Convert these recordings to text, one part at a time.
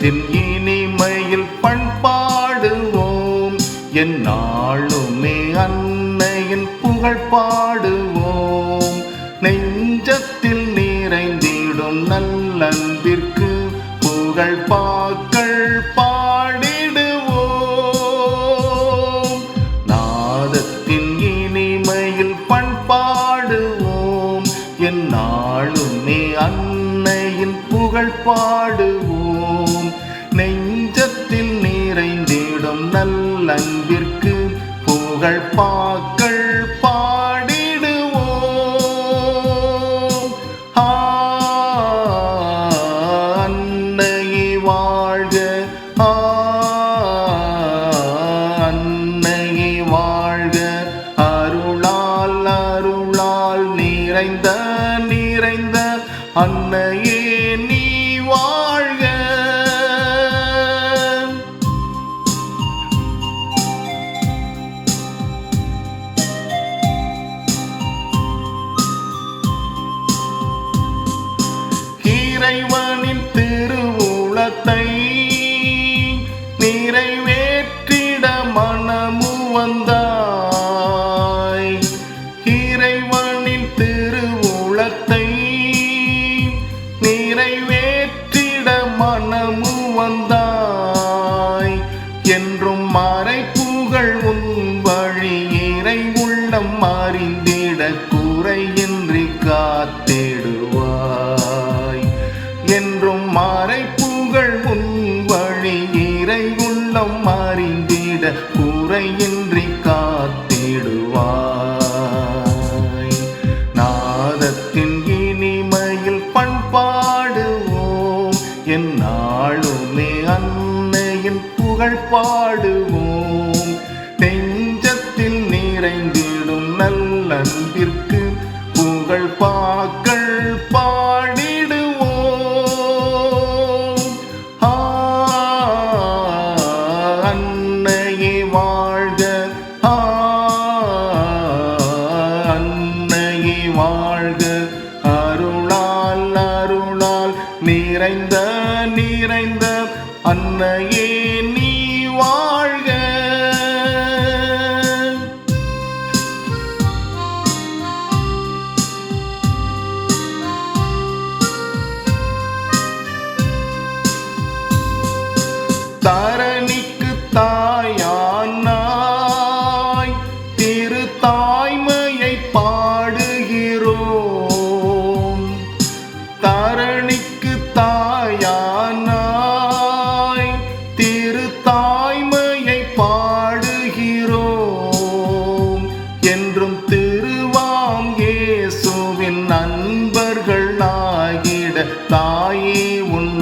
நாதத்தின் இனிமையில் பண்பாடுவோம் என் நாளுமே அன்னையின் புகழ் பாடுவோம். நெஞ்சத்தில் நிறைந்திடும் நல்லன்பிற்கு புகழ் பாக்கள் பாடிடுவோம். நாதத்தின் இனிமையில் பண்பாடுவோம் என் நாளுமே அன்னையின் புகழ் பாடுவோம். நல்லங்கிற்கு புகழ் பாக்கள் பாடிடுவோம் ஆ, வாழ்க. ஆ, அன்னையே வாழ்க. அருளால் அருளால் நிறைந்த நிறைந்த அன்னையே anyone குறையின்றி காத்திடுவாய். நாதத்தின் இனிமையில் பண்பாடுவோம். என் நாளுமே அன்னையின் புகழ் பாடுவோம். நெஞ்சத்தில் நிறைந்திடும் நல்லன்பிற்கு புகழ் பாக்கள் பாடிடுவோம். அன்னையே வா நிறைந்த நிறைந்த அன்னையே நீ வாழ்க. தரணி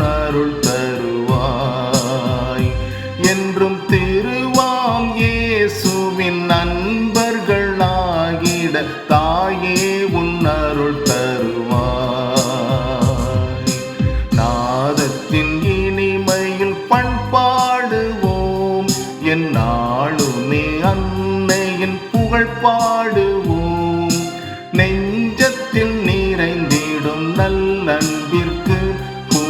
அருள் தருவாய். என்றும் திருவாம் இயேசுவின் நண்பர்கள் ஆகிட தாயே உன் அருள் தருவாய். நாதத்தின் இனிமையில் பண்பாடுவோம். என் நாளுமே அன்னையின் புகழ் பாடுவோம். நெஞ்சத்தில் நிறைந்திடும் நல்லன்பிற்கு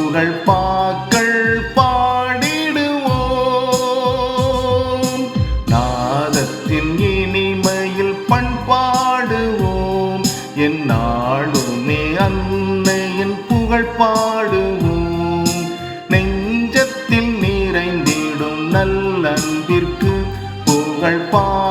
புகழ் பாக்கள் பாடிடுவோம். நாதத்தின் இனிமையில் பண்பாடுவோம். என் நாளுமே அன்னையின் புகழ் பாடுவோம். நெஞ்சத்தில் நிறைந்திடும் நல்லன்பிற்கு புகழ் பா